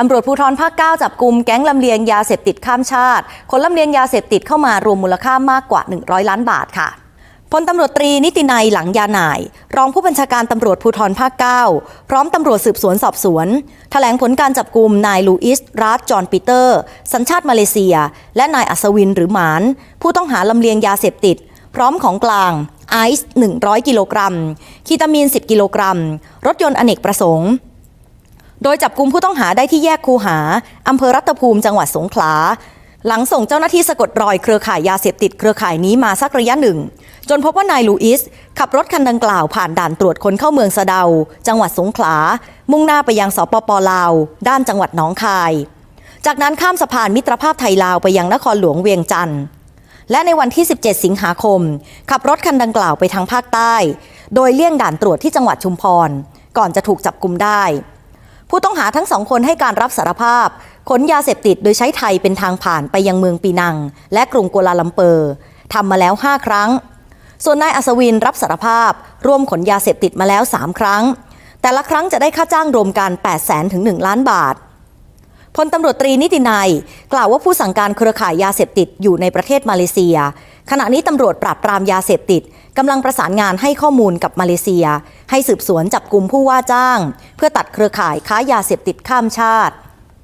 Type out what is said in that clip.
ตำรวจภูธรภาค 9 จับกลุ่มแก๊งลำเลียงยาเสพติดข้ามชาติ คนลำเลียงยาเสพติดเข้ามารวมมูลค่ามากกว่า 100 ล้านบาทค่ะพลตำรวจตรีนิตินัยหลังยาหน่าย รองผู้บัญชาการตำรวจภูธรภาค 9 พร้อมตำรวจสืบสวนสอบสวนแถลงผลการจับกลุ่มนายลูอิสรัสจอห์นปีเตอร์ สัญชาติมาเลเซีย และนายอัศวินหรือหมาน ผู้ต้องหาลำเลียงยาเสพติด พร้อมของกลางไอซ์100 กิโลกรัม คีตามีน 10 กิโลกรัม รถยนต์อเนกประสงค์ โดยจับกลุ่มผู้ต้องหาได้ที่แยกคูหาอำเภอรัตภูมิจังหวัดสงขลา หลังส่งเจ้าหน้าที่สะกดรอยเครือข่ายยาเสพติดเครือข่ายนี้มาสักระยะหนึ่ง จนพบว่านายลูอิส ขับรถคันดังกล่าวผ่านด่านตรวจคนเข้าเมืองสะเดา จังหวัดสงขลา มุ่งหน้าไปยังสปปลาว ด้านจังหวัดหนองคาย จากนั้นข้ามสะพานมิตรภาพไทยลาวไปยังนครหลวงเวียงจันทร์และในวันที่ 17 สิงหาคม ขับรถคันดังกล่าวไปทางภาคใต้ โดยเลี่ยงด่านตรวจที่จังหวัดชุมพร ก่อนจะถูกจับกุมได้ ผู้ต้องหาทั้งสองคนให้การรับสารภาพขนยาเสพติดโดยใช้ไทยเป็นทางผ่านไปยังเมืองปีนัง และกรุงกัวลาลัมเปอร์ทำมาแล้ว 5 ครั้ง ส่วนนายอัศวินรับสารภาพ ร่วมขนยาเสพติดมาแล้ว 3 ครั้ง แต่ละครั้งจะได้ค่าจ้างรวมกัน 8 0 0 0 0 0ถึง 1 ล้านบาท พลตำรวจตรีนิตินัยกล่าวว่าผู้สั่งการเครือข่ายยาเสพติดอยู่ในประเทศมาเลเซีย ขณะนี้ตำรวจปราบปรามยาเสพติดกำลังประสานงานให้ข้อมูลกับมาเลเซีย ให้สืบสวนจับกลุ่มผู้ว่าจ้าง เพื่อตัดเครือข่ายค้ายาเสพติดข้ามชาติ